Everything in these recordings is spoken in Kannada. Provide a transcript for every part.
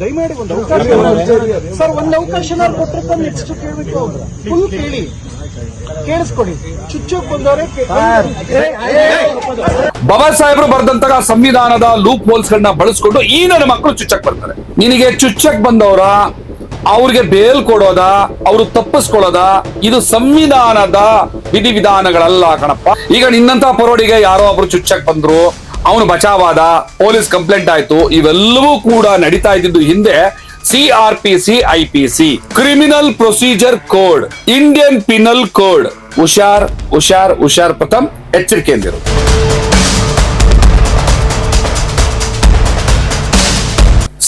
ದಯಮಾಡಿ ಒಂದು ಅವಕಾಶ ಸರ್ ಒಂದು ಅವಕಾಶ ನಾವು ಕೊಟ್ಟರೆ ನೆಕ್ಸ್ಟ್ ಕೇಳಬೇಕು ಫುಲ್ ಕೇಳಿ. ಕೇಳಿಸ್ಕೊಡಿ. ಚುಚ್ಚೋಕ್ ಬಂದವರೇ ಬಾಬಾ ಸಾಹೇಬರು ಬರೆದಂತಹ ಸಂವಿಧಾನದ ಲೂಪ್ ಹೋಲ್ಸ್ ಗಳನ್ನ ಬಳಸ್ಕೊಂಡು ಈ ನನ್ನ ಮಕ್ಕಳು ಚುಚ್ಚಕ್ ಬರ್ತಾರೆ. ನಿನಗೆ ಚುಚ್ಚಕ್ ಬಂದವರ? ಅವ್ರಿಗೆ ಬೇಲ್ ಕೊಡೋದ, ಅವರು ತಪ್ಪಿಸ್ಕೊಳ್ಳೋದ, ಇದು ಸಂವಿಧಾನದ ವಿಧಿವಿಧಾನಗಳಲ್ಲ ಕಣಪ್ಪ. ಈಗ ನಿನ್ನಂತ ಪರೋಡಿಗೆ ಯಾರೋ ಒಬ್ರು ಚುಚ್ಚಕ್ ಬಂದ್ರು, ಅವನು ಬಚಾವಾದ, ಪೊಲೀಸ್ ಕಂಪ್ಲೇಂಟ್ ಆಯ್ತು, ಇವೆಲ್ಲವೂ ಕೂಡ ನಡೀತಾ ಇದ್ದಿದ್ದು ಹಿಂದೆ C R P C I P C criminal procedure code Indian penal code ಹುಷಾರ್ ಹುಷಾರ್ ಹುಷಾರ್, ಪ್ರಥಮ್ ಎಚ್ಚರಿಕೆಯಿಂದಿರು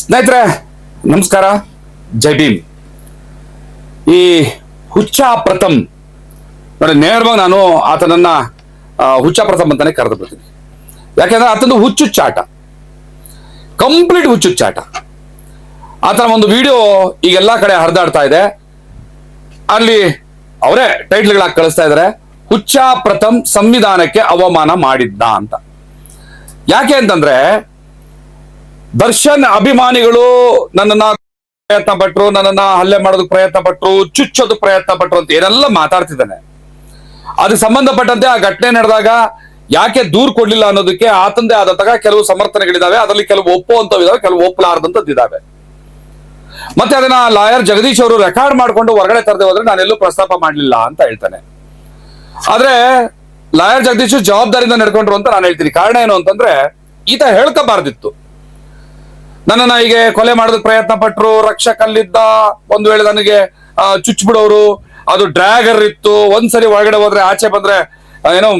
ಸ್ನೇಹಿತರೆ, ನಮಸ್ಕಾರ. ಜೈ ಭೀಮ್ ಈ ಹುಚ್ಚ ಪ್ರಥಮ್ ನೋಡಿ ನೇರವಾಗಿ ನಾನು ಆತನನ್ನ ಹುಚ್ಚ ಪ್ರಥಮ್ ಅಂತಾನೆ ಕರೆದು ಬಿಡ್ತೀನಿ. ಯಾಕೆಂದ್ರೆ ಆತನ ಹುಚ್ಚುಚ್ಚಾಟ, ಕಂಪ್ಲೀಟ್ ಹುಚ್ಚುಚ್ಚಾಟ. ಆತನ ಒಂದು ವಿಡಿಯೋ ಈಗೆಲ್ಲ ಕಡೆ ಹರಿದಾಡ್ತಾ ಇದೆ. ಅಲ್ಲಿ ಅವರೇ ಟೈಟ್ಲ್ಗಳಾಗಿ ಕಳಿಸ್ತಾ ಇದ್ದಾರೆ ಹುಚ್ಚ ಪ್ರಥಮ್ ಸಂವಿಧಾನಕ್ಕೆ ಅವಮಾನ ಮಾಡಿದ್ದ ಅಂತ. ಯಾಕೆ ಅಂತಂದ್ರೆ ದರ್ಶನ್ ಅಭಿಮಾನಿಗಳು ನನ್ನನ್ನ ಪ್ರಯತ್ನ ಪಟ್ರು, ನನ್ನನ್ನ ಹಲ್ಲೆ ಮಾಡೋದಕ್ಕೆ ಪ್ರಯತ್ನ ಪಟ್ರು ಚುಚ್ಚೋದು ಪ್ರಯತ್ನ ಪಟ್ರು ಅಂತ ಏನೆಲ್ಲ ಮಾತಾಡ್ತಿದ್ದಾನೆ. ಅದಕ್ಕೆ ಸಂಬಂಧಪಟ್ಟಂತೆ ಆ ಘಟನೆ ನಡೆದಾಗ ಯಾಕೆ ದೂರ್ ಕೊಡ್ಲಿಲ್ಲ ಅನ್ನೋದಕ್ಕೆ ಆತಂದೆ ಆದಂತಹ ಕೆಲವು ಸಮರ್ಥನೆಗಳಿದಾವೆ ಅದರಲ್ಲಿ ಕೆಲವು ಒಪ್ಪುವಂತವಿದಾವೆ ಕೆಲವು ಒಪ್ಪಲಾರದಂತದ್ದಿದಾವೆ ಮತ್ತೆ ಅದನ್ನ ಲಾಯರ್ ಜಗದೀಶ್ ಅವರು ರೆಕಾರ್ಡ್ ಮಾಡ್ಕೊಂಡು ಹೊರಗಡೆ ತರದೆ ಹೋದ್ರೆ ನಾನೆಲ್ಲೂ ಪ್ರಸ್ತಾಪ ಮಾಡ್ಲಿಲ್ಲ ಅಂತ ಹೇಳ್ತಾನೆ. ಆದ್ರೆ ಲಾಯರ್ ಜಗದೀಶ್ ಜವಾಬ್ದಾರಿಯಿಂದ ನಡ್ಕೊಂಡ್ರು ಅಂತ ನಾನು ಹೇಳ್ತೀನಿ. ಕಾರಣ ಏನು ಅಂತಂದ್ರೆ, ಈತ ಹೇಳ್ಕೋಬಾರ್ದಿತ್ತು. ನನ್ನನ್ನ ಹೀಗೆ ಕೊಲೆ ಮಾಡೋದಕ್ಕೆ ಪ್ರಯತ್ನ ಪಟ್ರು, ರಕ್ಷಕಲ್ಲಿದ್ದ ಒಂದು ವೇಳೆ ನನಗೆ ಚುಚ್ಬಿಡೋರು, ಅದು ಡ್ರ್ಯಾಗರ್ ಇತ್ತು, ಒಂದ್ಸರಿ ಒಳಗಡೆ ಹೋದ್ರೆ ಆಚೆ ಬಂದ್ರೆ ಏನೋ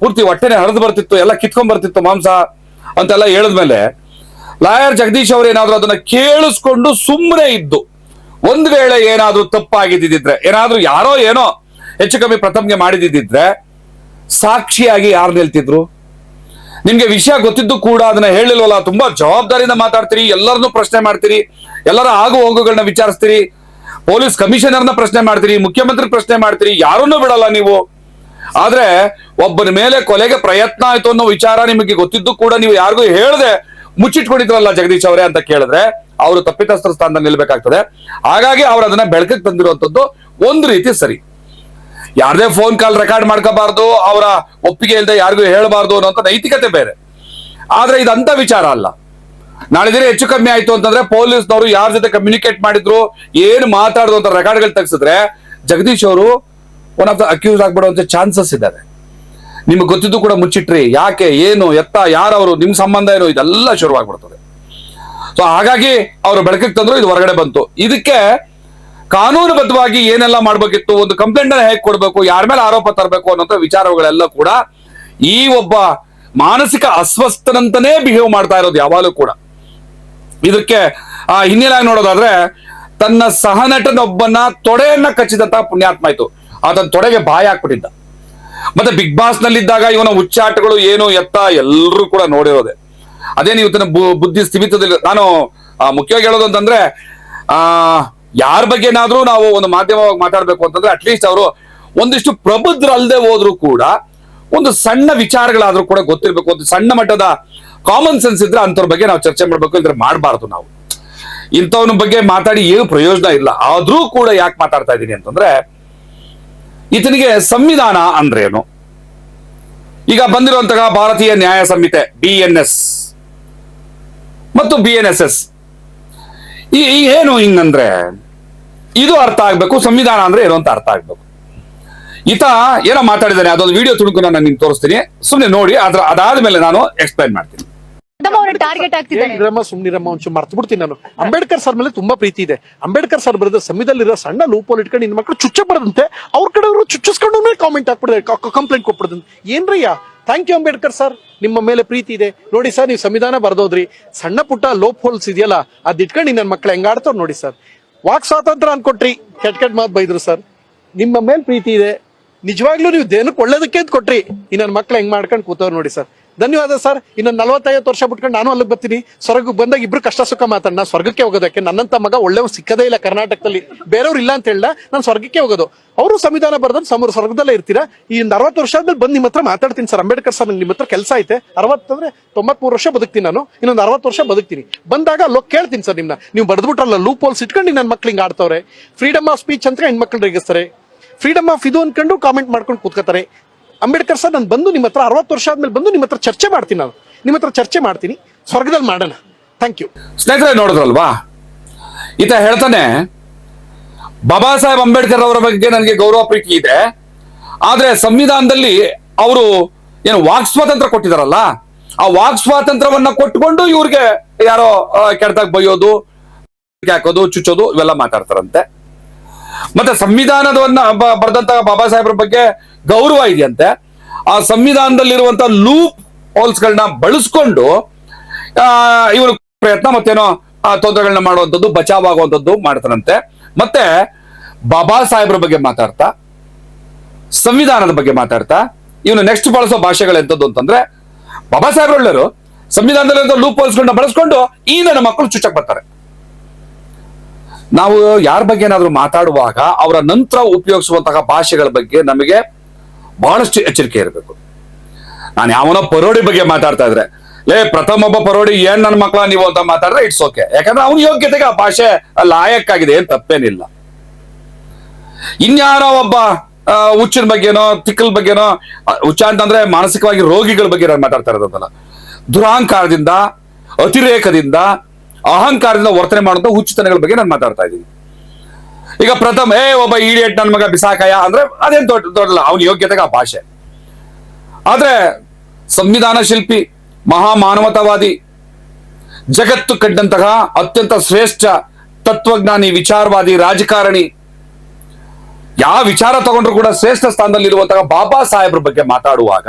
ಪೂರ್ತಿ ಹೊಟ್ಟೆನೆ ಹರಿದು ಬರ್ತಿತ್ತು, ಎಲ್ಲ ಕಿತ್ಕೊಂಡ್ ಬರ್ತಿತ್ತು ಮಾಂಸ ಅಂತೆಲ್ಲ ಹೇಳಿದ್ಮೇಲೆ, ಲಾಯರ್ ಜಗದೀಶ್ ಅವರು ಏನಾದ್ರು ಅದನ್ನ ಕೇಳಿಸ್ಕೊಂಡು ಸುಮ್ಮನೆ ಇದ್ದು, ಒಂದ್ ವೇಳೆ ಏನಾದ್ರೂ ತಪ್ಪಾಗಿದ್ದಿದ್ರೆ, ಏನಾದ್ರೂ ಯಾರೋ ಏನೋ ಹೆಚ್ಚು ಕಮ್ಮಿ ಪ್ರಥಮ್ಗೆ ಮಾಡಿದಿದ್ರೆ ಸಾಕ್ಷಿಯಾಗಿ ಯಾರು ನಿಲ್ತಿದ್ರು? ನಿಮ್ಗೆ ವಿಷಯ ಗೊತ್ತಿದ್ದು ಕೂಡ ಅದನ್ನ ಹೇಳಿಲ್ವಲ್ಲ? ತುಂಬಾ ಜವಾಬ್ದಾರಿಯಿಂದ ಮಾತಾಡ್ತೀರಿ, ಎಲ್ಲರನ್ನೂ ಪ್ರಶ್ನೆ ಮಾಡ್ತೀರಿ, ಎಲ್ಲರ ಆಗು ಹೋಗುಗಳನ್ನ ವಿಚಾರಿಸ್ತೀರಿ, ಪೊಲೀಸ್ ಕಮಿಷನರ್ನ ಪ್ರಶ್ನೆ ಮಾಡ್ತೀರಿ ಮುಖ್ಯಮಂತ್ರಿ ಪ್ರಶ್ನೆ ಮಾಡ್ತೀರಿ, ಯಾರನ್ನೂ ಬಿಡಲ್ಲ ನೀವು. ಆದ್ರೆ ಒಬ್ಬನ ಮೇಲೆ ಕೊಲೆಗೆ ಪ್ರಯತ್ನ ಆಯ್ತು ಅನ್ನೋ ವಿಚಾರ ನಿಮಗೆ ಗೊತ್ತಿದ್ದು ಕೂಡ ನೀವು ಯಾರಿಗೂ ಹೇಳದೆ ಮುಚ್ಚಿಟ್ಕೊಂಡಿದ್ರಲ್ಲ ಜಗದೀಶ್ ಅವರೇ ಅಂತ ಕೇಳಿದ್ರೆ ಅವರು ತಪ್ಪಿತಸ್ಥರ ಸ್ಥಾನದಲ್ಲಿ ನಿಲ್ಬೇಕಾಗ್ತದೆ. ಹಾಗಾಗಿ ಅವ್ರು ಅದನ್ನ ಬೆಳಕಿಗೆ ತಂದಿರುವಂತದ್ದು ಒಂದು ರೀತಿ ಸರಿ. ಯಾರದೇ ಫೋನ್ ಕಾಲ್ ರೆಕಾರ್ಡ್ ಮಾಡ್ಕೋಬಾರ್ದು, ಅವರ ಒಪ್ಪಿಗೆ ಇಲ್ಲದೆ ಯಾರಿಗೂ ಹೇಳಬಾರ್ದು ಅನ್ನೋಂಥ ನೈತಿಕತೆ ಬೇರೆ. ಆದ್ರೆ ಇದಂತ ವಿಚಾರ ಅಲ್ಲ. ನಾಳೆ ಹೆಚ್ಚು ಕಮ್ಮಿ ಆಯ್ತು ಅಂತಂದ್ರೆ ಪೊಲೀಸ್ನವರು ಯಾರ ಜೊತೆ ಕಮ್ಯುನಿಕೇಟ್ ಮಾಡಿದ್ರು, ಏನು ಮಾತಾಡಿದ್ರು ಅಂತ ರೆಕಾರ್ಡ್ಗಳು ತೆಗೆಸಿದ್ರೆ ಜಗದೀಶ್ ಅವರು ಒನ್ ಆಫ್ ದ ಅಕ್ಯೂಸ್ ಆಗ್ಬಿಡುವಂತ ಚಾನ್ಸಸ್ ಇದ್ದಾರೆ ನಿಮ್ಗೆ ಗೊತ್ತಿದ್ದು ಕೂಡ ಮುಚ್ಚಿಟ್ರಿ. ಯಾಕೆ, ಏನು, ಎತ್ತ, ಯಾರವರು, ನಿಮ್ ಸಂಬಂಧ ಏನು, ಇದೆಲ್ಲ ಶುರುವಾಗ್ಬಿಡ್ತದೆ. ಸೊ ಹಾಗಾಗಿ ಅವರು ಬೆಳಕಿಗೆ ತಂದ್ರು ಇದು ಹೊರಗಡೆ ಬಂತು. ಇದಕ್ಕೆ ಕಾನೂನುಬದ್ಧವಾಗಿ ಏನೆಲ್ಲ ಮಾಡ್ಬೇಕಿತ್ತು, ಒಂದು ಕಂಪ್ಲೇಂಟ್ ಹೇಗೆ ಕೊಡ್ಬೇಕು, ಯಾರ ಮೇಲೆ ಆರೋಪ ತರಬೇಕು ಅನ್ನೋ ವಿಚಾರಗಳೆಲ್ಲ ಕೂಡ ಈ ಒಬ್ಬ ಮಾನಸಿಕ ಅಸ್ವಸ್ಥನಂತನೇ ಬಿಹೇವ್ ಮಾಡ್ತಾ ಇರೋದು ಯಾವಾಗಲೂ ಕೂಡ. ಇದಕ್ಕೆ, ಆ, ಹಿನ್ನೆಲೆಯಾಗಿ ನೋಡೋದಾದ್ರೆ, ತನ್ನ ಸಹನಟನೊಬ್ಬನ ತೊಡೆಯನ್ನ ಕಚ್ಚಿದಂತಹ ಪುಣ್ಯಾತ್ಮ ಆಯ್ತು ಅದನ್ನ ತೊಡೆಗೆ ಬಾಯಿ ಹಾಕ್ಬಿಟ್ಟಿದ್ದ. ಮತ್ತೆ ಬಿಗ್ ಬಾಸ್ ನಲ್ಲಿದ್ದಾಗ ಇವನ ಹುಚ್ಚಾಟಗಳು ಏನು ಎತ್ತ ಎಲ್ಲರೂ ಕೂಡ ನೋಡಿರೋದೆ. ಅದೇ ನೀವು ತನ್ನ ಬುದ್ಧಿ ಸ್ಥಿಮಿತದಲ್ಲಿ ನಾನು ಮುಖ್ಯವಾಗಿ ಹೇಳೋದು ಅಂತಂದ್ರೆ, ಆ ಯಾರ ಬಗ್ಗೆನಾದ್ರೂ ನಾವು ಒಂದು ಮಾಧ್ಯಮವಾಗಿ ಮಾತಾಡ್ಬೇಕು ಅಂತಂದ್ರೆ ಅಟ್ಲೀಸ್ಟ್ ಅವರು ಒಂದಿಷ್ಟು ಪ್ರಬುದ್ಧರಲ್ಲದೆ ಹೋದ್ರು ಕೂಡ ಒಂದು ಸಣ್ಣ ವಿಚಾರಗಳಾದ್ರೂ ಕೂಡ ಗೊತ್ತಿರ್ಬೇಕು. ಒಂದು ಸಣ್ಣ ಮಟ್ಟದ ಕಾಮನ್ ಸೆನ್ಸ್ ಇದ್ರೆ ಅಂಥವ್ರ ಬಗ್ಗೆ ನಾವು ಚರ್ಚೆ ಮಾಡಬೇಕು, ಇದ್ರೆ ಮಾಡಬಾರ್ದು ನಾವು. ಇಂಥವ್ನ ಬಗ್ಗೆ ಮಾತಾಡಿ ಏನು ಪ್ರಯೋಜನ ಇಲ್ಲ. ಆದ್ರೂ ಕೂಡ ಯಾಕೆ ಮಾತಾಡ್ತಾ ಇದ್ದೀನಿ ಅಂತಂದ್ರೆ, ಈತನಿಗೆ ಸಂವಿಧಾನ ಅಂದ್ರೇನು ಈಗ ಬಂದಿರುವಂತಹ ಭಾರತೀಯ ನ್ಯಾಯ ಸಂಹಿತೆ ಬಿ ಮತ್ತು ಬಿ ಈ ಏನು ಹಿಂಗಂದ್ರೆ ಇದು ಅರ್ಥ ಆಗ್ಬೇಕು ಸಂವಿಧಾನ ಅಂದ್ರೆ ಏನು ಅಂತ ಅರ್ಥ ಆಗ್ಬೇಕು. ಈತ ಏನೋ ಮಾತಾಡಿದ್ದಾನೆ ಅದೊಂದು ವಿಡಿಯೋ ತುಣುಕು ನಾನು ನಿಮ್ಗೆ ತೋರಿಸ್ತೀನಿ. ಸುಮ್ಮನೆ ನೋಡಿ ಅದ್ರ ಅದಾದ್ಮೇಲೆ ನಾನು ಎಕ್ಸ್ಪ್ಲೈನ್ ಮಾಡ್ತೀನಿ. ಅವ್ರ ಟಾರ್ಗೆಟ್ ಆಗ್ತಿದ್ದಾರೆ. ಇರಮ್ಮ ಸುಮ್ನಿರಮ್ಮ ಒಂಚೂರು ಮರ್ತು ಬಿಡ್ತೀನಿ ನಾನು. ಅಂಬೇಡ್ಕರ್ ಸರ್ ಮೇಲೆ ತುಂಬಾ ಪ್ರೀತಿ ಇದೆ. ಅಂಬೇಡ್ಕರ್ ಸರ್ ಬರೆದ ಸಂವಿಧಾನದಲ್ಲಿರೋ ಸಣ್ಣ ಲೂಪೋಲ್ ಇಟ್ಕೊಂಡು ನಿನ್ ಮಕ್ಕಳು ಚುಚ್ಚ ಬರದಂತೆ ಅವ್ರ ಕಡೆಯವರು ಚುಚ್ಚಿಸ್ಕೊಂಡು ಮೇಲೆ ಕಾಮೆಂಟ್ ಹಾಕ್ಬಿಡ್ತಾರೆ ಕಂಪ್ಲೇಂಟ್ ಕೊಟ್ಬಿಡ್ದಂತೆ. ಏನ್ರಯ್ಯ? Thank you Ambedkar sir. ನಿಮ್ಮ ಮೇಲೆ ಪ್ರೀತಿ ಇದೆ. ನೋಡಿ ಸರ್ ನೀವು ಸಂವಿಧಾನ ಬರ್ದೋದ್ರಿ. ಸಣ್ಣ ಪುಟ್ಟ ಲೋಪ್ ಹೋಲ್ಸ್ ಇದೆಯಲ್ಲ ಅದ್ ಇಟ್ಕೊಂಡು ನನ್ನ ಮಕ್ಳು ಹೆಂಗಾಡ್ತಾವ್ ನೋಡಿ ಸರ್. ವಾಕ್ ಸ್ವಾತಂತ್ರ್ಯ ಅನ್ಕೊಟ್ರಿ. ಕೆಟ್ಟ ಕೆಟ್ಟ ಮಾತು ಬೈದ್ರು ಸರ್. ನಿಮ್ಮ ಮೇಲೆ ಪ್ರೀತಿ ಇದೆ. ನಿಜವಾಗ್ಲೂ ನೀವು ದೇನಕ್ಕೆ ಒಳ್ಳೇದಕ್ಕೆ ಅಂತ ಕೊಟ್ರಿ. ಇನ್ನೊಂದು ಮಕ್ಳು ಹೆಂಗ್ ಮಾಡ್ಕೊಂಡು ಕೂತವ್ರು ನೋಡಿ ಸರ್. ಧನ್ಯವಾದ ಸರ್. ಇನ್ನೊಂದು ನಲವತ್ತೈವತ್ತು ವರ್ಷ ಬಿಟ್ಕೊಂಡು ನಾನು ಅಲ್ಲಿಗೆ ಬರ್ತೀನಿ. ಸ್ವರ್ಗಕ್ಕೆ ಬಂದಾಗ ಇಬ್ರು ಕಷ್ಟ ಸುಖ ಮಾತಾಡೋಣ ಸ್ವರ್ಗಕ್ಕೆ ಹೋಗೋದಕ್ಕೆ ನನ್ನಂತ ಮಗ ಒಳ್ಳೆವ್ ಸಿಕ್ಕದೇ ಇಲ್ಲ ಕರ್ನಾಟಕದಲ್ಲಿ. ಬೇರೆಯವ್ರು ಇಲ್ಲ ಅಂತ ಹೇಳ ನಾನು ಸ್ವರ್ಗಕ್ಕೆ ಹೋಗೋದು. ಅವರು ಸಂವಿಧಾನ ಬರೆದ್ರೆ ಸಮರ್ ಸ್ವರ್ಗದಲ್ಲೇ ಇರ್ತೀರಾ? ಈ ಅರವತ್ತು ವರ್ಷ ಆದ್ಮೇಲೆ ಬಂದು ನಿಮ್ಮ ಹತ್ರ ಮಾತಾಡ್ತೀನಿ ಸರ್. ಅಂಬೇಡ್ಕರ್ ಸರ್ ನಿಮ್ಮ ಹತ್ರ ಕೆಲಸ ಐತೆ. ಅರವತ್ತಂದ್ರೆ ತೊಂಬತ್ಮೂರು ವರ್ಷ ಬದುಕ್ತೀನಿ ನಾನು. ಇನ್ನೊಂದು ಅರವತ್ತು ವರ್ಷ ಬದುಕ್ತೀನಿ. ಬಂದಾಗ ಅಲ್ಲೋಗಿ ಕೇಳ್ತೀನಿ ಸರ್ ನಿಮ್ನ. ನೀವು ಬರೆದ್ಬಿಟ್ರಲ್ಲ ಲೂಪ್ ಹೋಲ್ಸ್ ಇಟ್ಕೊಂಡು ನನ್ನ ಮಕ್ಳು ಹಿಂಗೆ ಆಡ್ತಾವ್ರೆ. ಫ್ರೀಡಮ್ ಆಫ್ ಸ್ಪೀಚ್ ಅಂತ ಹೆಣ್ಮಕ್ಳು ರೇಗಿಸ್ತಾರೆ. ಫ್ರೀಡಮ್ ಆಫ್ ಇದು ಅನ್ಕೊಂಡು ಕಾಮೆಂಟ್ ಮಾಡ್ಕೊಂಡು ಕೂತ್ಕೋತಾರೆ. ಅಂಬೇಡ್ಕರ್ ಸರ್, ನಾನು ಬಂದು ನಿಮ್ಮ ಹತ್ರ ಅರವತ್ತು ವರ್ಷ ಆದ್ಮೇಲೆ ಬಂದು ನಿಮ್ಮ ಹತ್ರ ಚರ್ಚೆ ಮಾಡ್ತೀನಿ ನಾನು. ನಿಮ್ಮ ಹತ್ರ ಚರ್ಚೆ ಮಾಡ್ತೀನಿ. ಸ್ವರ್ಗದಲ್ಲಿ ಮಾಡೋಣ. ಥ್ಯಾಂಕ್ ಯು ಸ್ನೇಹಿತರೆ, ನೋಡಿದ್ರಲ್ವಾ? ಈತ ಹೇಳ್ತಾನೆ, ಬಾಬಾ ಸಾಹೇಬ್ ಅಂಬೇಡ್ಕರ್ ಅವರ ಬಗ್ಗೆ ನನಗೆ ಗೌರವ, ಪ್ರೀತಿ ಇದೆ. ಆದ್ರೆ ಸಂವಿಧಾನದಲ್ಲಿ ಅವರು ಏನು ವಾಕ್ ಸ್ವಾತಂತ್ರ್ಯ ಕೊಟ್ಟಿದಾರಲ್ಲ ಆ ವಾಕ್ ಸ್ವಾತಂತ್ರ್ಯವನ್ನ ಕೊಟ್ಟುಕೊಂಡು ಇವ್ರಿಗೆ ಯಾರೋ ಕೆಡ್ದಾಗ ಬೈಯೋದು, ಹಾಕೋದು, ಚುಚ್ಚೋದು ಇವೆಲ್ಲ ಮಾತಾಡ್ತಾರಂತೆ. ಮತ್ತೆ ಸಂವಿಧಾನದವನ್ನ ಬರೆದಂತ ಬಾಬಾ ಸಾಹೇಬ್ರ ಬಗ್ಗೆ ಗೌರವ ಇದೆಯಂತೆ. ಆ ಸಂವಿಧಾನದಲ್ಲಿರುವಂತ ಲೂಪ್ ಹೋಲ್ಸ್ಗಳನ್ನ ಬಳಸ್ಕೊಂಡು ಆ, ಇವರು ಪ್ರಯತ್ನ ಮತ್ತೇನೋ ಆ, ತೊಂದರೆಗಳನ್ನ ಮಾಡುವಂಥದ್ದು ಬಚಾವ್ ಆಗುವಂಥದ್ದು ಮಾಡ್ತಾರಂತೆ. ಮತ್ತೆ ಬಾಬಾ ಸಾಹೇಬ್ರ ಬಗ್ಗೆ ಮಾತಾಡ್ತಾ ಸಂವಿಧಾನದ ಬಗ್ಗೆ ಮಾತಾಡ್ತಾ ಇವನು ನೆಕ್ಸ್ಟ್ ಬಳಸೋ ಭಾಷೆಗಳು ಎಂತದ್ದು ಅಂತಂದ್ರೆ ಬಾಬಾ ಸಾಹೇಬ್ರ ಒಳ್ಳೆಯರು ಸಂವಿಧಾನದಲ್ಲಿ ಲೂಪ್ ಹೋಲ್ಸ್ಗಳನ್ನ ಬಳಸ್ಕೊಂಡು ಈ ನನ್ನ ಮಕ್ಕಳು ಚುಚ್ಚಕ್ ಬರ್ತಾರೆ. ನಾವು ಯಾರ ಬಗ್ಗೆ ಏನಾದ್ರೂ ಮಾತಾಡುವಾಗ ಅವರ ನಂತರ ಉಪಯೋಗಿಸುವಂತಹ ಭಾಷೆಗಳ ಬಗ್ಗೆ ನಮಗೆ ಬಹಳಷ್ಟು ಎಚ್ಚರಿಕೆ ಇರಬೇಕು. ನಾನು ಯಾವನೋ ಪರೋಡಿ ಬಗ್ಗೆ ಮಾತಾಡ್ತಾ ಇದ್ರೆ, ಲೇ ಪ್ರಥಮ ಒಬ್ಬ ಪರೋಡಿ, ಏನ್ ನನ್ನ ಮಕ್ಕಳ ನೀವು ಅಂತ ಮಾತಾಡ್ರೆ ಇಟ್ಸ್ ಓಕೆ ಯಾಕಂದ್ರೆ ಅವನ ಯೋಗ್ಯತೆಗೆ ಆ ಭಾಷೆ ಲಾಯಕ್ಕಾಗಿದೆ, ಏನ್ ತಪ್ಪೇನಿಲ್ಲ. ಇನ್ಯಾರೋ ಒಬ್ಬ ಹುಚ್ಚಿನ ಬಗ್ಗೆನೋ, ತಿಕ್ಕಲ್ ಬಗ್ಗೆನೋ ಹುಚ್ಚ ಅಂತಂದ್ರೆ ಮಾನಸಿಕವಾಗಿ ರೋಗಿಗಳ ಬಗ್ಗೆ ನಾನು ಮಾತಾಡ್ತಾ ಇರೋದಲ್ಲ ದುರಾಂಕಾರದಿಂದ, ಅತಿರೇಕದಿಂದ ಅಹಂಕಾರದಿಂದ ವರ್ತನೆ ಮಾಡುವಂತ ಹುಚ್ಚುತನಗಳ ಬಗ್ಗೆ ನಾನು ಮಾತಾಡ್ತಾ ಇದ್ದೀನಿ. ಈಗ ಪ್ರಥಮ, ಏ, ಒಬ್ಬ ಈಡಿಯಟ್ ನನ್ನ ಮಗ ಬಿಸಾಕಯ ಅಂದ್ರೆ ಅದೇನ್ ದೊಡ್ಡ ದೊಡ್ಡಲ್ಲ ಅವನ ಯೋಗ್ಯತೆಗೆ ಆ ಭಾಷೆ. ಆದ್ರೆ ಸಂವಿಧಾನ ಶಿಲ್ಪಿ ಮಹಾ ಮಾನವತಾವಾದಿ ಜಗತ್ತು ಕಂಡಂತಹ ಅತ್ಯಂತ ಶ್ರೇಷ್ಠ ತತ್ವಜ್ಞಾನಿ, ವಿಚಾರವಾದಿ, ರಾಜಕಾರಣಿ, ಯಾವ ವಿಚಾರ ತಗೊಂಡ್ರು ಕೂಡ ಶ್ರೇಷ್ಠ ಸ್ಥಾನದಲ್ಲಿರುವಂತಹ ಬಾಬಾ ಸಾಹೇಬ್ರ ಬಗ್ಗೆ ಮಾತಾಡುವಾಗ,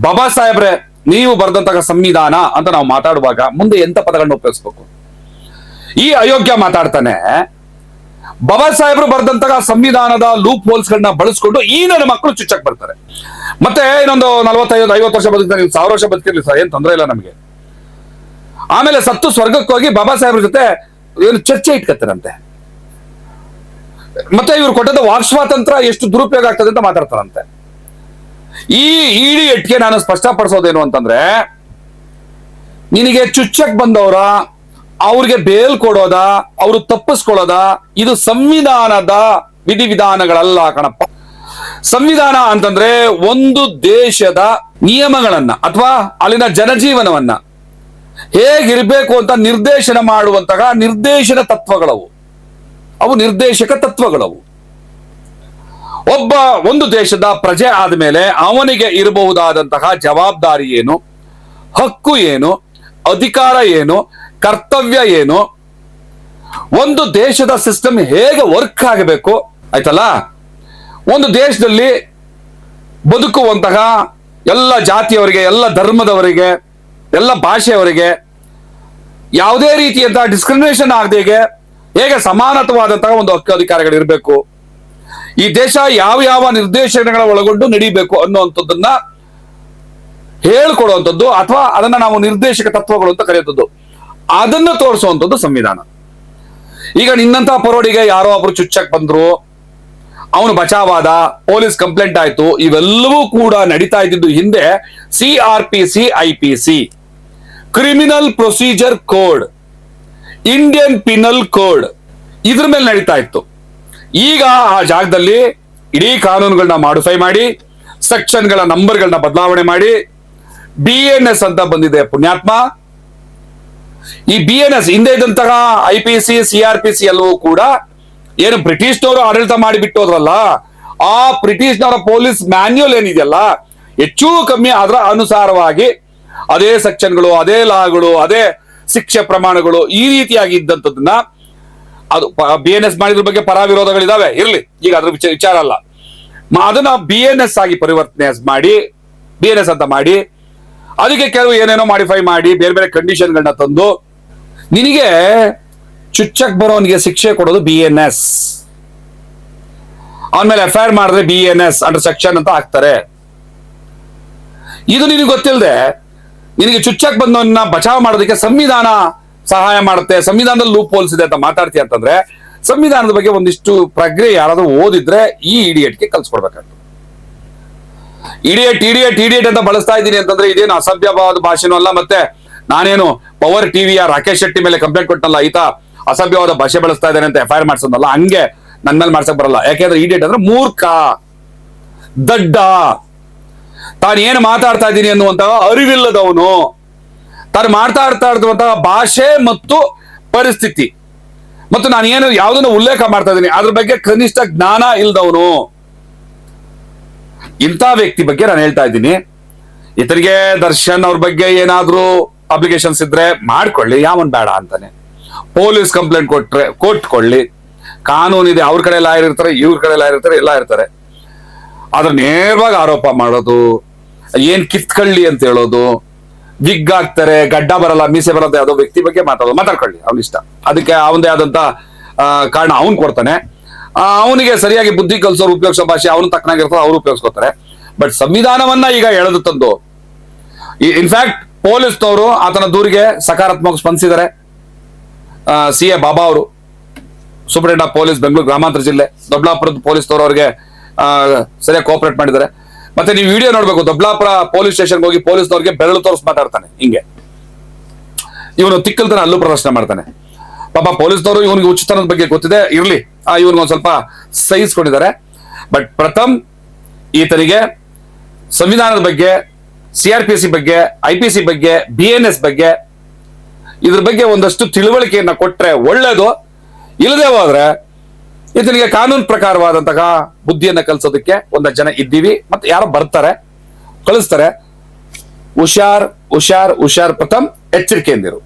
ಬಾಬಾ ಸಾಹೇಬ್ರೆ ನೀವು ಬರೆದಂತಹ ಸಂವಿಧಾನ ಅಂತ ನಾವು ಮಾತಾಡುವಾಗ ಮುಂದೆ ಎಂತ ಪದಗಳನ್ನ ಉಪಯೋಗಿಸ್ಬೇಕು? ಈ ಅಯೋಗ್ಯ ಮಾತಾಡ್ತಾನೆ ಬಾಬಾ ಸಾಹೇಬ್ರು ಬರೆದಂತಹ ಸಂವಿಧಾನದ ಲೂಪ್ ಹೋಲ್ಸ್ ಗಳನ್ನ ಬಳಸ್ಕೊಂಡು ಈ ನನ್ನ ಮಕ್ಕಳು ಚುಚ್ಚಕ್ ಬರ್ತಾರೆ. ಮತ್ತೆ ಇನ್ನೊಂದು ನಲವತ್ತೈದು, ಐವತ್ತು ವರ್ಷ ಬದುಕ್ತಾರೆ ಸಾವಿರ ವರ್ಷ ಬದುಕಿರ್ಲಿ ಸರ್, ಏನ್ ತೊಂದರೆ ಇಲ್ಲ ನಮಗೆ. ಆಮೇಲೆ ಸತ್ತು ಸ್ವರ್ಗಕ್ಕೆ ಹೋಗಿ ಬಾಬಾ ಸಾಹೇಬ್ರ ಜೊತೆ ಏನು ಚರ್ಚೆ ಇಟ್ಕತ್ತಾರಂತೆ. ಮತ್ತೆ ಇವ್ರು ಕೊಟ್ಟದ ವಾಕ್ ಸ್ವಾತಂತ್ರ್ಯ ಎಷ್ಟು ದುರುಪಯೋಗ ಆಗ್ತದೆ ಅಂತ ಮಾತಾಡ್ತಾರಂತೆ. ಈ ಇಡಿ ಎಟ್ಗೆ ನಾನು ಸ್ಪಷ್ಟಪಡಿಸೋದೇನು ಅಂತಂದ್ರೆ, ನಿನಗೆ ಚುಚ್ಚಕ್ ಬಂದವರ, ಅವ್ರಿಗೆ ಬೇಲ್ ಕೊಡೋದ, ಅವರು ತಪ್ಪಿಸ್ಕೊಳ್ಳೋದ, ಇದು ಸಂವಿಧಾನದ ವಿಧಿವಿಧಾನಗಳಲ್ಲ ಕಣಪ್ಪ. ಸಂವಿಧಾನ ಅಂತಂದ್ರೆ ಒಂದು ದೇಶದ ನಿಯಮಗಳನ್ನ ಅಥವಾ ಅಲ್ಲಿನ ಜನಜೀವನವನ್ನ ಹೇಗಿರ್ಬೇಕು ಅಂತ ನಿರ್ದೇಶನ ಮಾಡುವಂತಹ ನಿರ್ದೇಶನ ತತ್ವಗಳವು. ಅವು ನಿರ್ದೇಶಕ ತತ್ವಗಳವು. ಒಬ್ಬ ಒಂದು ದೇಶದ ಪ್ರಜೆ ಆದ್ಮೇಲೆ ಅವನಿಗೆ ಇರಬಹುದಾದಂತಹ ಜವಾಬ್ದಾರಿ ಏನು? ಹಕ್ಕು ಏನು? ಅಧಿಕಾರ ಏನು? ಕರ್ತವ್ಯ ಏನು? ಒಂದು ದೇಶದ ಸಿಸ್ಟಮ್ ಹೇಗೆ ವರ್ಕ್ ಆಗಬೇಕು? ಆಯ್ತಲ್ಲ? ಒಂದು ದೇಶದಲ್ಲಿ ಬದುಕುವಂತಹ ಎಲ್ಲ ಜಾತಿಯವರಿಗೆ, ಎಲ್ಲ ಧರ್ಮದವರಿಗೆ, ಎಲ್ಲ ಭಾಷೆಯವರಿಗೆ ಯಾವುದೇ ರೀತಿಯಂತಹ ಡಿಸ್ಕ್ರಿಮಿನೇಷನ್ ಆಗದೆ ಹೇಗೆ ಸಮಾನತವಾದಂತಹ ಒಂದು ಹಕ್ಕು ಅಧಿಕಾರಗಳು ಇರಬೇಕು ಈ ದೇಶ ಯಾವ ಯಾವ ನಿರ್ದೇಶನಗಳ ಒಳಗೊಂಡು ನಡೀಬೇಕು ಅನ್ನುವಂಥದ್ದನ್ನ ಹೇಳ್ಕೊಡುವಂಥದ್ದು ಅಥವಾ ಅದನ್ನ ನಾವು ನಿರ್ದೇಶಕ ತತ್ವಗಳು ಅಂತ ಕರೆಯುವಂಥದ್ದು. ಅದನ್ನ ತೋರಿಸುವಂಥದ್ದು ಸಂವಿಧಾನ. ಈಗ ನಿನ್ನಂತ ಪರೋಡಿಗೆ ಯಾರೋ ಒಬ್ರು ಚುಚ್ಚಕ್ ಬಂದ್ರು, ಅವನು ಬಚಾವಾದ, ಪೊಲೀಸ್ ಕಂಪ್ಲೇಂಟ್ ಆಯ್ತು, ಇವೆಲ್ಲವೂ ಕೂಡ ನಡೀತಾ ಇದ್ದಿದ್ದು ಹಿಂದೆ C R P C, I P C. Criminal procedure code, Indian penal code, ಇದ್ರ ಮೇಲೆ ನಡೀತಾ ಇತ್ತು. ಈಗ ಆ ಜಾಗದಲ್ಲಿ ಇಡೀ ಕಾನೂನುಗಳನ್ನ ಮಾಡಿಫೈ ಮಾಡಿ ಸೆಕ್ಷನ್ಗಳ ನಂಬರ್ಗಳನ್ನ ಬದಲಾವಣೆ ಮಾಡಿ ಬಿ ಎನ್ ಎಸ್ ಅಂತ ಬಂದಿದೆ ಪುಣ್ಯಾತ್ಮ. ಈ ಬಿ ಎನ್ ಎಸ್ ಹಿಂದೆ ಇದ್ದಂತಹ I P C C R P C ಎಲ್ಲವೂ ಕೂಡ ಏನು ಬ್ರಿಟಿಷ್ನವರು ಆಡಳಿತ ಮಾಡಿಬಿಟ್ಟು ಅದ್ರಲ್ಲ ಆ ಬ್ರಿಟಿಷ್ನವರ ಪೊಲೀಸ್ ಮ್ಯಾನ್ಯುಯಲ್ ಏನಿದೆಯಲ್ಲ, ಹೆಚ್ಚು ಕಮ್ಮಿ ಅದರ ಅನುಸಾರವಾಗಿ ಅದೇ ಸೆಕ್ಷನ್ಗಳು ಅದೇ ಲಾಗಳು ಅದೇ ಶಿಕ್ಷೆ ಪ್ರಮಾಣಗಳು ಈ ರೀತಿಯಾಗಿ ಇದ್ದಂಥದ್ದನ್ನ ಅದು ಬಿ ಎನ್ ಎಸ್ ಮಾಡಿದ್ರ ಬಗ್ಗೆ ಪರ ವಿರೋಧಗಳಿದಾವೆ ಇರ್ಲಿ. ಈಗ ಅದ್ರ ವಿಚಾರ ವಿಚಾರ ಅಲ್ಲ. ಅದನ್ನ ಬಿ ಎನ್ ಎಸ್ ಆಗಿ ಪರಿವರ್ತನೆ ಮಾಡಿ ಬಿ ಎನ್ ಎಸ್ ಅಂತ ಮಾಡಿ, ಅದಕ್ಕೆ ಕೆಲವು ಏನೇನೋ ಮಾಡಿಫೈ ಮಾಡಿ, ಬೇರೆ ಬೇರೆ ಕಂಡೀಷನ್ಗಳನ್ನ ತಂದು, ನಿನಗೆ ಚುಚ್ಚಕ್ ಬರೋನಿಗೆ ಶಿಕ್ಷೆ ಕೊಡೋದು ಬಿ ಎನ್ ಎಸ್ ಆಮೇಲೆ ಮೇಲೆ ಎಫ್ ಐ ಮಾಡಿದ್ರೆ B N S under section ಅಂತ ಹಾಕ್ತಾರೆ. ಇದು ನಿನಗೆ ಗೊತ್ತಿಲ್ಲದೆ ನಿನಗೆ ಚುಚ್ಚಕ್ ಬಂದವನ್ನ ಬಚಾವ್ ಮಾಡೋದಕ್ಕೆ ಸಂವಿಧಾನ ಸಹಾಯ ಮಾಡುತ್ತೆ, ಸಂವಿಧಾನದಲ್ಲಿ ಲೂಪ್ ಹೋಲ್ಸ್ ಇದೆ ಅಂತ ಮಾತಾಡ್ತೀಯ ಅಂತಂದ್ರೆ, ಸಂವಿಧಾನದ ಬಗ್ಗೆ ಒಂದಿಷ್ಟು ಪ್ರಜ್ಞೆ ಯಾರಾದ್ರೂ ಓದಿದ್ರೆ ಈ ಇಡಿಯಟ್ಗೆ ಕಲ್ಸ್ಕೊಡ್ಬೇಕಾಗ್ತದೆ. ಇಡಿಯಟ್ ಇಡಿಯಟ್ ಇಡಿಯಟ್ ಅಂತ ಬಳಸ್ತಾ ಇದ್ದೀನಿ ಅಂತಂದ್ರೆ ಇದೇನು ಅಸಭ್ಯವಾದ ಭಾಷೆನೂ ಅಲ್ಲ, ಮತ್ತೆ ನಾನೇನು ಪವರ್ ಟಿವಿಯ ರಾಕೇಶ್ ಶೆಟ್ಟಿ ಮೇಲೆ ಕಂಪ್ಲೇಂಟ್ ಕೊಟ್ಟನಲ್ಲ, ಈತ ಅಸಭ್ಯವಾದ ಭಾಷೆ ಬಳಸ್ತಾ ಇದ್ದಾನೆ ಅಂತ ಎಫ್ ಐ ಆರ್ ಮಾಡ್ಸೋದಲ್ಲ, ಹಂಗೆ ನನ್ನ ಮೇಲೆ ಮಾಡ್ಸಕ್ ಬರಲ್ಲ. ಯಾಕೆಂದ್ರೆ ಇಡಿಯಟ್ ಅಂದ್ರೆ ಮೂರ್ಖ, ದಡ್ಡ. ತಾನೇನು ಮಾತಾಡ್ತಾ ಇದ್ದೀನಿ ಅನ್ನುವಂತಹ ಅರಿವಿಲ್ಲದವನು. ತಾನು ಇರ್ತಾ ಇರುವಂತಹ ಭಾಷೆ ಮತ್ತು ಪರಿಸ್ಥಿತಿ. ಮತ್ತು ನಾನು ಏನು ಯಾವುದನ್ನು ಉಲ್ಲೇಖ ಮಾಡ್ತಾ ಇದ್ದೀನಿ, ಅದ್ರ ಬಗ್ಗೆ ಕನಿಷ್ಠ ಜ್ಞಾನ ಇಲ್ದವನು. ಇಂಥ ವ್ಯಕ್ತಿ ಬಗ್ಗೆ ನಾನು ಹೇಳ್ತಾ ಇದ್ದೀನಿ. ಇತರಿಗೆ ದರ್ಶನ್ ಅವ್ರ ಬಗ್ಗೆ ಏನಾದ್ರೂ ಅಪ್ಲಿಕೇಶನ್ಸ್ ಇದ್ರೆ ಮಾಡ್ಕೊಳ್ಳಿ, ಯಾವನ್ ಬೇಡ ಅಂತಾನೆ. ಪೊಲೀಸ್ ಕಂಪ್ಲೇಂಟ್ ಕೊಟ್ರೆ ಕೊಟ್ಕೊಳ್ಳಿ. ಕಾನೂನಿದೆ ಅವ್ರ ಕಡೆ ಲಾಯರ್ ಇರ್ತಾರೆ, ಇವ್ರ ಕಡೆ ಲಾಯರ್ ಇರ್ತಾರೆ, ಎಲ್ಲ ಇರ್ತಾರೆ. ಆದ್ರೆ ನೇರವಾಗಿ ಆರೋಪ ಮಾಡೋದು, ಏನ್ ಕಿತ್ಕೊಳ್ಳಿ ಅಂತ ಹೇಳೋದು ವಿಗ್ ಆಗ್ತಾರೆ ಗಡ್ಡ ಬರಲ್ಲ, ಮೀಸೆ ಬರಲ್ಲ ಯಾವುದೋ ವ್ಯಕ್ತಿ ಬಗ್ಗೆ ಮಾತಾಡೋದು. ಮಾತಾಡ್ಕೊಳ್ಳಿ, ಅವ್ನ ಇಷ್ಟ. ಅದಕ್ಕೆ ಅವನದೇ ಆದಂತ ಕಾರಣ ಅವನ್ ಕೊಡ್ತಾನೆ. ಅವನಿಗೆ ಸರಿಯಾಗಿ ಬುದ್ಧಿ ಕಲಿಸೋರು ಉಪಯೋಗಿಸೋ ಭಾಷೆ ಅವನು ತಕ್ಕನಾಗಿರ್ತದೆ, ಅವ್ರು ಉಪಯೋಗಿಸ್ಕೋತಾರೆ. ಬಟ್ ಸಂವಿಧಾನವನ್ನ ಈಗ ಎಳೆದು ತಂದು ಇನ್ಫ್ಯಾಕ್ಟ್ ಪೊಲೀಸ್ನವರು ಆತನ ದೂರಿಗೆ ಸಕಾರಾತ್ಮಕ ಸ್ಪಂದಿಸಿದ್ದಾರೆ. ಸಿ ಎ ಬಾಬಾ ಅವರು ಸೂಪರಿಂಟೆಂಡ್ ಆಫ್ ಪೊಲೀಸ್ ಬೆಂಗಳೂರು ಗ್ರಾಮಾಂತರ ಜಿಲ್ಲೆ ದೊಡ್ಡಾಪುರದ ಪೊಲೀಸ್ ತವರು ಅವರಿಗೆ ಸರಿಯಾಗಿ ಕೋಆಪರೇಟ್ ಮಾಡಿದ್ದಾರೆ. ಮತ್ತೆ ನೀವು ವಿಡಿಯೋ ನೋಡ್ಬೇಕು ದೊಡ್ಡಾಪುರ ಪೊಲೀಸ್ ಸ್ಟೇಷನ್ಗೆ ಹೋಗಿ ಪೊಲೀಸ್ನವ್ರಿಗೆ ಬೆರಳು ತೋರಿಸಿ ಮಾತಾಡ್ತಾನೆ, ಹಿಂಗೆ. ಇವನು ತಿಕ್ಕಲ್ತನ ಅಲ್ಲೂ ಪ್ರದರ್ಶನ ಮಾಡ್ತಾನೆ. ಪಾಪ ಪೊಲೀಸ್ನವರು ಇವನಿಗೆ ಉಚಿತನದ ಬಗ್ಗೆ ಗೊತ್ತಿದೆ, ಇರ್ಲಿ. ಇವನಿಗೆ ಒಂದ್ ಸ್ವಲ್ಪ ಸಹಿಸ್ಕೊಂಡಿದ್ದಾರೆ. ಬಟ್ ಪ್ರಥಮ್ ಈತನಿಗೆ ಸಂವಿಧಾನದ ಬಗ್ಗೆ, ಸಿ ಆರ್ ಪಿ ಸಿ ಬಗ್ಗೆ, ಐ ಪಿ ಸಿ ಬಗ್ಗೆ, ಬಿ ಎನ್ ಎಸ್ ಬಗ್ಗೆ, ಇದ್ರ ಬಗ್ಗೆ ಒಂದಷ್ಟು ತಿಳುವಳಿಕೆಯನ್ನ ಕೊಟ್ರೆ ಒಳ್ಳೇದು, ಇಲ್ಲದೆ ಹೋದ್ರೆ ಇದನಿಗೆ ಕಾನೂನು ಪ್ರಕಾರವಾದಂತಹ ಬುದ್ಧಿಯನ್ನ ಕಲಿಸೋದಕ್ಕೆ ಒಂದ ಜನ ಇದ್ದೀವಿ. ಮತ್ತೆ ಯಾರೋ ಬರ್ತಾರೆ, ಕಳಿಸ್ತಾರೆ. ಹುಷಾರ್ ಹುಷಾರ್ ಹುಷಾರ್ ಪ್ರಥಮ್ ಎಚ್ಚರಿಕೆಯಿಂದಿರು.